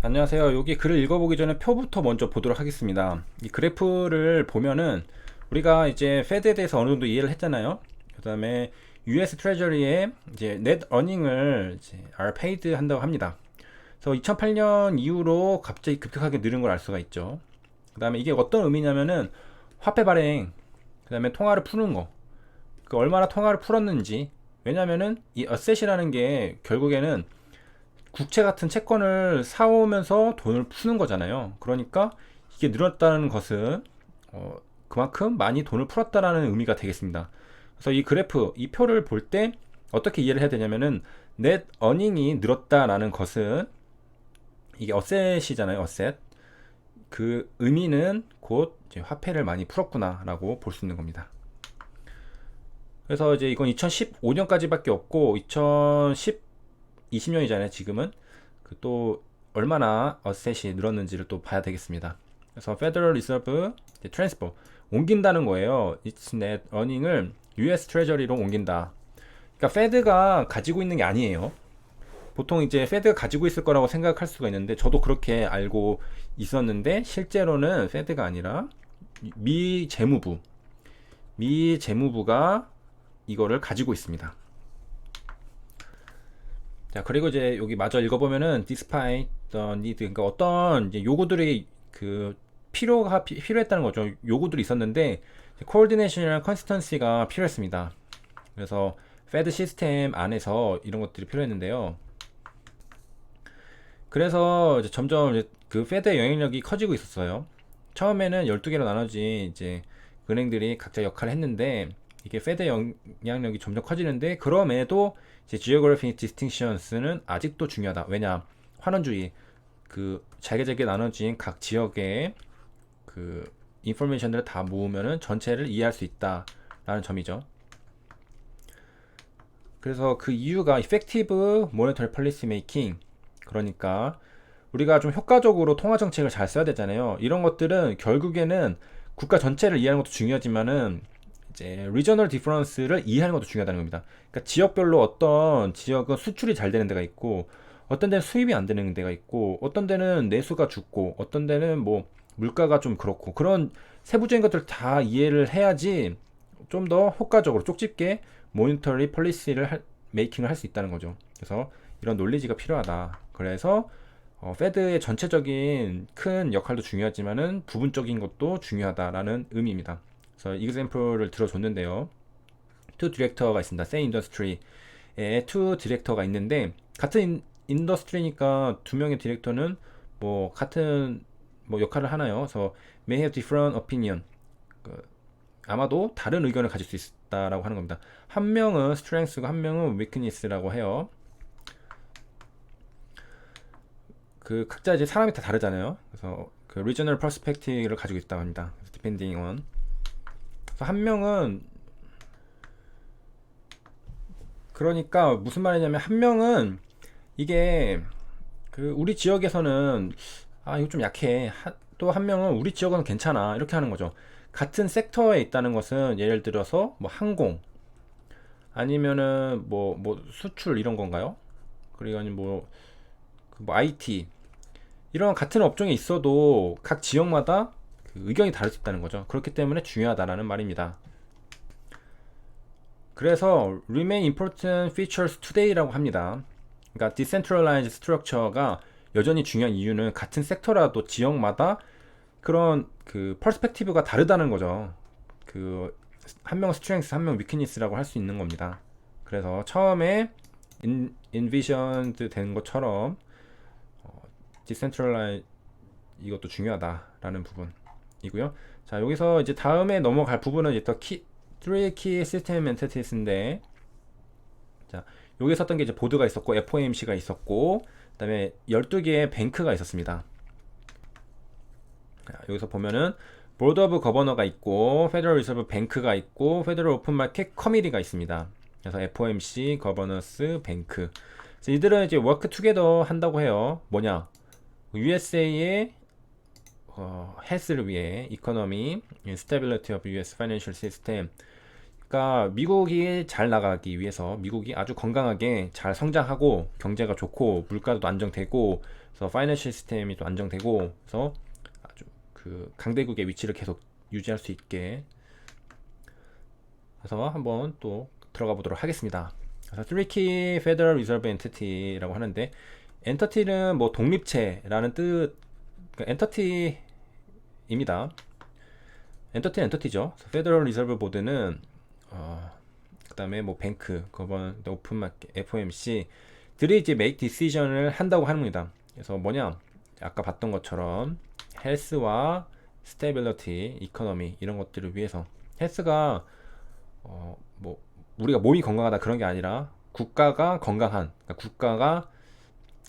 안녕하세요. 여기 글을 읽어보기 전에 표부터 먼저 보도록 하겠습니다. 이 그래프를 보면은 우리가 이제 페드에 대해서 어느 정도 이해를 했잖아요. 그 다음에 US 트레저리의 이제 넷 어닝을 이제 are paid 한다고 합니다. 그래서 2008년 이후로 갑자기 급격하게 늘은 걸 알 수가 있죠. 그 다음에 이게 어떤 의미냐면은 화폐 발행, 그 다음에 통화를 푸는 거, 그 얼마나 통화를 풀었는지. 왜냐면은 이 어셋이라는 게 결국에는 국채 같은 채권을 사오면서 돈을 푸는 거잖아요. 그러니까 이게 늘었다는 것은 어, 그만큼 많이 돈을 풀었다라는 의미가 되겠습니다. 그래서 이 그래프, 이 표를 볼 때 어떻게 이해를 해야 되냐면은 넷 어닝이 늘었다라는 것은 이게 어셋이잖아요. 어셋. 그 의미는 곧 화폐를 많이 풀었구나라고 볼 수 있는 겁니다. 그래서 이제 이건 2015년까지밖에 없고 2010 20년이잖아요. 지금은 그 또 얼마나 어셋이 늘었는지를 또 봐야 되겠습니다. 그래서 Federal Reserve Transfer 옮긴다는 거예요. Its net earning을 US Treasury로 옮긴다. 그러니까 페드가 가지고 있는 게 아니에요. 보통 이제 페드가 가지고 있을 거라고 생각할 수가 있는데 저도 그렇게 알고 있었는데 실제로는 페드가 아니라 미 재무부 미 재무부가 이거를 가지고 있습니다. 자 그리고 이제 여기 마저 읽어보면은 despite the need 그러니까 어떤 이제 요구들이 그 필요가 피, 필요했다는 거죠. 요구들이 있었는데 coordination이랑 consistency가 필요했습니다. 그래서 페드 시스템 안에서 이런 것들이 필요했는데요. 그래서 이제 점점 이제 그 페드의 영향력이 커지고 있었어요. 처음에는 12개로 나눠진 이제 은행들이 각자 역할을 했는데 이게 페드 영향력이 점점 커지는데 그럼에도 이제 geographic distinctions는 아직도 중요하다. 왜냐 환원주의 그 잘게 나눠진 각 지역의 그 인포메이션들을 다 모으면은 전체를 이해할 수 있다라는 점이죠. 그래서 그 이유가 effective monetary policy making 그러니까 우리가 좀 효과적으로 통화 정책을 잘 써야 되잖아요. 이런 것들은 결국에는 국가 전체를 이해하는 것도 중요하지만은 이제 리저널 디퍼런스를 이해하는 것도 중요하다는 겁니다. 그러니까 지역별로 어떤 지역은 수출이 잘 되는 데가 있고 어떤 데는 수입이 안 되는 데가 있고 어떤 데는 내수가 죽고 어떤 데는 뭐 물가가 좀 그렇고 그런 세부적인 것들 다 이해를 해야지 좀 더 효과적으로 쪽집게 모니터리 폴리시를 메이킹을 할 수 있다는 거죠. 그래서 이런 논리지가 필요하다. 그래서 어, 페드의 전체적인 큰 역할도 중요하지만은 부분적인 것도 중요하다라는 의미입니다. 그래서 example를 들어줬는데요. 투 디렉터가 있습니다. same industry에 투 디렉터가 있는데 같은 인 더스트리니까 두 명의 디렉터는 뭐 같은 뭐 역할을 하나요? 그래서 may have different opinion. 그 아마도 다른 의견을 가질 수 있다라고 하는 겁니다. 한 명은 strength고 한 명은 weakness라고 해요. 그 각자 이제 사람이 다 다르잖아요. 그래서 그 regional perspective를 가지고 있다고 합니다. depending on 한 명은 그러니까 무슨 말이냐면 한 명은 이게 그 우리 지역에서는 아 이거 좀 약해. 또 한 명은 우리 지역은 괜찮아. 이렇게 하는 거죠. 같은 섹터에 있다는 것은 예를 들어서 뭐 항공 아니면은 뭐뭐 뭐 수출 이런 건가요? 그리고 아니 뭐, 그뭐 IT 이런 같은 업종에 있어도 각 지역마다 그 의견이 다를 수 있다는 거죠. 그렇기 때문에 중요하다라는 말입니다. 그래서 remain important features today라고 합니다. 그러니까 decentralized structure가 여전히 중요한 이유는 같은 섹터라도 지역마다 그런 그 퍼스펙티브가 다르다는 거죠. 그 한명 스트렝스, 한 명 위크니스라고 할 수 있는 겁니다. 그래서 처음에 인, 인비션드 된 것처럼 어, 디센트럴라이 이것도 중요하다라는 부분. 이고요. 자, 여기서 이제 다음에 넘어갈 부분은 이제 더 키, 3 key system entities인데, 자, 여기 썼던 게 이제 보드가 있었고, FOMC가 있었고, 그 다음에 12개의 뱅크가 있었습니다. 자, 여기서 보면은, 보드 오브 거버너가 있고, 페더럴 리서브 뱅크가 있고, 페더럴 오픈 마켓 커미리가 있습니다. 그래서 FOMC, 거버너스, 뱅크. 이들은 이제 워크 투게더 한다고 해요. 뭐냐? USA의 어, 헬스를 위해 이코노미, 스테빌리티 오브 US 파이낸셜 시스템 그러니까 미국이 잘 나가기 위해서 미국이 아주 건강하게 잘 성장하고 경제가 좋고 물가도 안정되고 그래서 파이낸셜 시스템이 또 안정되고 그래서 아주 그 강대국의 위치를 계속 유지할 수 있게 그래서 한번 또 들어가 보도록 하겠습니다. 그래서 Key Federal Reserve Entity라고 하는데 엔터티는 뭐 독립체라는 뜻 그러니까 엔터티 입니다. 엔터티 엔터티죠. 페더럴 리저브 보드는 어, 그다음에 뭐 뱅크, 그번 오픈 마켓, FOMC 들이 이제 메이크 디시전을 한다고 합니다. 그래서 뭐냐? 아까 봤던 것처럼 헬스와 스테빌리티, 이코노미 이런 것들을 위해서 헬스가 어, 뭐 우리가 몸이 건강하다 그런 게 아니라 국가가 건강한 그러니까 국가가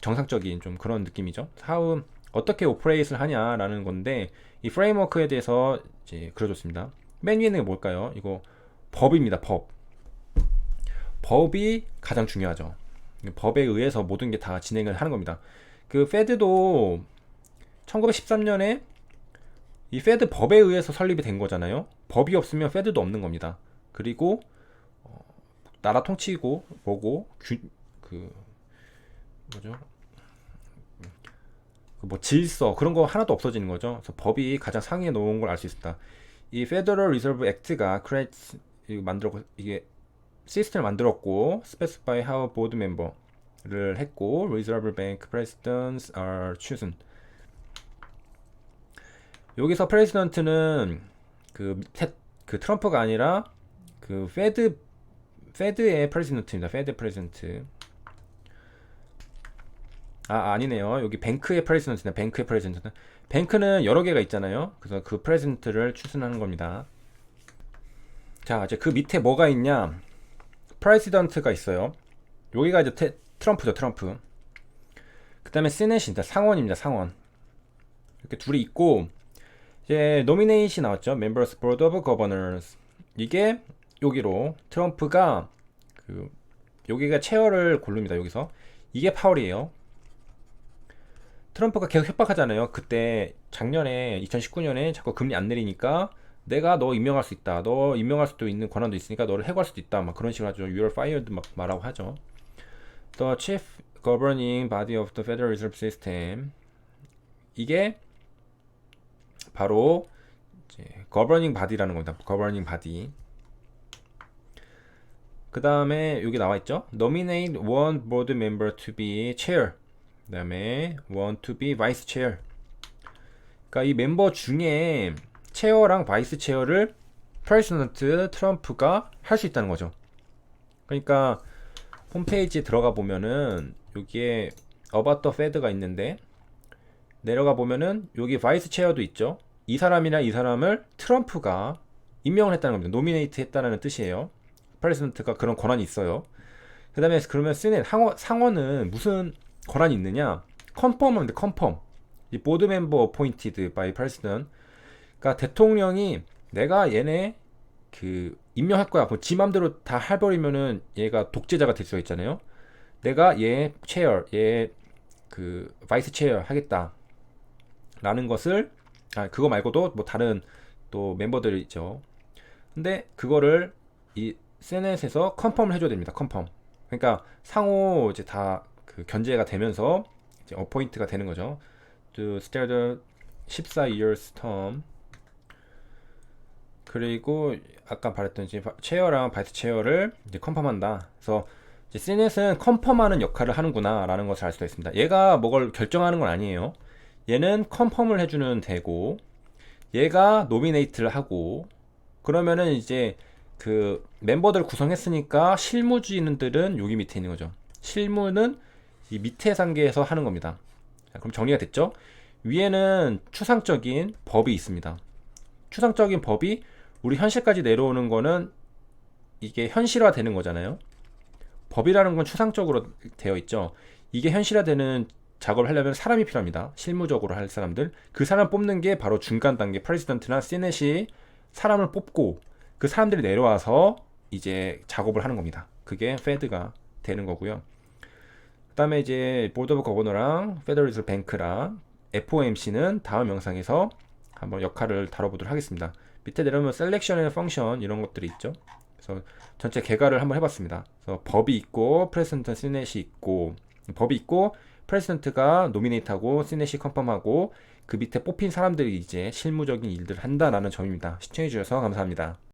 정상적인 좀 그런 느낌이죠. 사업 어떻게 오퍼레이트를 하냐라는 건데 이 프레임워크에 대해서 이제 그려줬습니다. 맨 위에는 뭘까요? 이거 법입니다. 법. 법이 가장 중요하죠. 법에 의해서 모든 게 다 진행을 하는 겁니다. 그 페드도 1913년에 이 페드 법에 의해서 설립이 된 거잖아요. 법이 없으면 페드도 없는 겁니다. 그리고 어, 나라 통치고 뭐고 규, 그 뭐죠? 그뭐 질서 그런 거 하나도 없어지는 거죠. 그래서 법이 가장 상위에 놓은 걸 알 수 있다. 이 Federal Reserve Act가 이거 만들었고 이게 시스템을 만들었고 specify how board member를 했고 Reserve Bank presidents are chosen. 여기서 프레지던트는 그, 테, 그 트럼프가 아니라 그 페드 페드의 프레지던트입니다. 페드 프레지던트. 아 아니네요. 여기 뱅크의 프레지던트네. 뱅크의 프레지던트. 뱅크는 여러 개가 있잖아요. 그래서 그 프레지던트를 추천하는 겁니다. 자 이제 그 밑에 뭐가 있냐? 프레지던트가 있어요. 여기가 이제 테, 트럼프죠. 트럼프. 그 다음에 시넷입니다. 상원입니다. 상원. 이렇게 둘이 있고 이제 노미네이시 나왔죠. Members Board. 이게 여기로 트럼프가 그 여기가 체어를 고릅니다. 여기서 이게 파월이에요. 트럼프가 계속 협박하잖아요. 그때 작년에 2019년에 자꾸 금리 안 내리니까 내가 너 임명할 수 있다. 너 임명할 수도 있는 권한도 있으니까 너를 해고할 수도 있다. 막 그런 식으로 하죠. You're fired 막 말하고 하죠. The Chief Governing Body of the Federal Reserve System 이게 바로 이제 governing body라는 겁니다. governing body. 그 다음에 여기 나와 있죠. Nominate one board member to be chair. 그 다음에 one to be vice chair. 그러니까 이 멤버 중에 체어랑 바이스 체어를 프레지던트 트럼프가 할 수 있다는 거죠. 그러니까 홈페이지에 들어가 보면은 여기에 the Fed가 있는데 내려가 보면은 여기 바이스 체어도 있죠. 이 사람이나 이 사람을 트럼프가 임명을 했다는 겁니다. 노미네이트 했다는 뜻이에요. 프레지던트가 그런 권한이 있어요. 그 다음에 그러면 쓰는 상원, 상원은 무슨 권한이 있느냐? 컨펌인데 컨펌. 이 보드 멤버 어포인티드 바이 프레지던트. 그러니까 대통령이 내가 얘네 그 임명할 거야. 그지 맘대로 다 해버리면은 얘가 독재자가 될 수가 있잖아요. 내가 얘 체어, 얘그 바이스 체어 하겠다. 라는 것을 아 그거 말고도 뭐 다른 또 멤버들이 있죠. 근데 그거를 이 세넷에서 컨펌을 해줘야 됩니다. 컨펌. 그러니까 상호 이제 다 그 견제가 되면서 이제 어포인트가 되는 거죠. To stay the 14 years term. 그리고 아까 말했던 이제 체어랑 바이스 체어를 이제 컨펌한다. 그래서 이제 시넷은 컨펌하는 역할을 하는구나라는 것을 알 수가 있습니다. 얘가 뭐걸 결정하는 건 아니에요. 얘는 컨펌을 해주는 되고 얘가 노미네이트를 하고 그러면은 이제 그 멤버들 구성했으니까 실무진들은 여기 밑에 있는 거죠. 실무는 이 밑에 단계에서 하는 겁니다. 자, 그럼 정리가 됐죠? 위에는 추상적인 법이 있습니다. 추상적인 법이 우리 현실까지 내려오는 거는 이게 현실화 되는 거잖아요. 법이라는 건 추상적으로 되어 있죠. 이게 현실화되는 작업을 하려면 사람이 필요합니다. 실무적으로 할 사람들. 그 사람 뽑는 게 바로 중간 단계 프레지던트나 시넷이 사람을 뽑고 그 사람들이 내려와서 이제 작업을 하는 겁니다. 그게 페드가 되는 거고요. 그다음에 이제 보드 오브 거버너랑 페더리즈 뱅크랑 FOMC는 다음 영상에서 한번 역할을 다뤄보도록 하겠습니다. 밑에 내려오면 셀렉션의 펑션 이런 것들이 있죠. 그래서 전체 개괄을 한번 해봤습니다. 그래서 법이 있고 프레젠트 시넷이 있고 법이 있고 프레젠트가 노미네이트하고 시넷이 컨펌하고 그 밑에 뽑힌 사람들이 이제 실무적인 일들을 한다라는 점입니다. 시청해주셔서 감사합니다.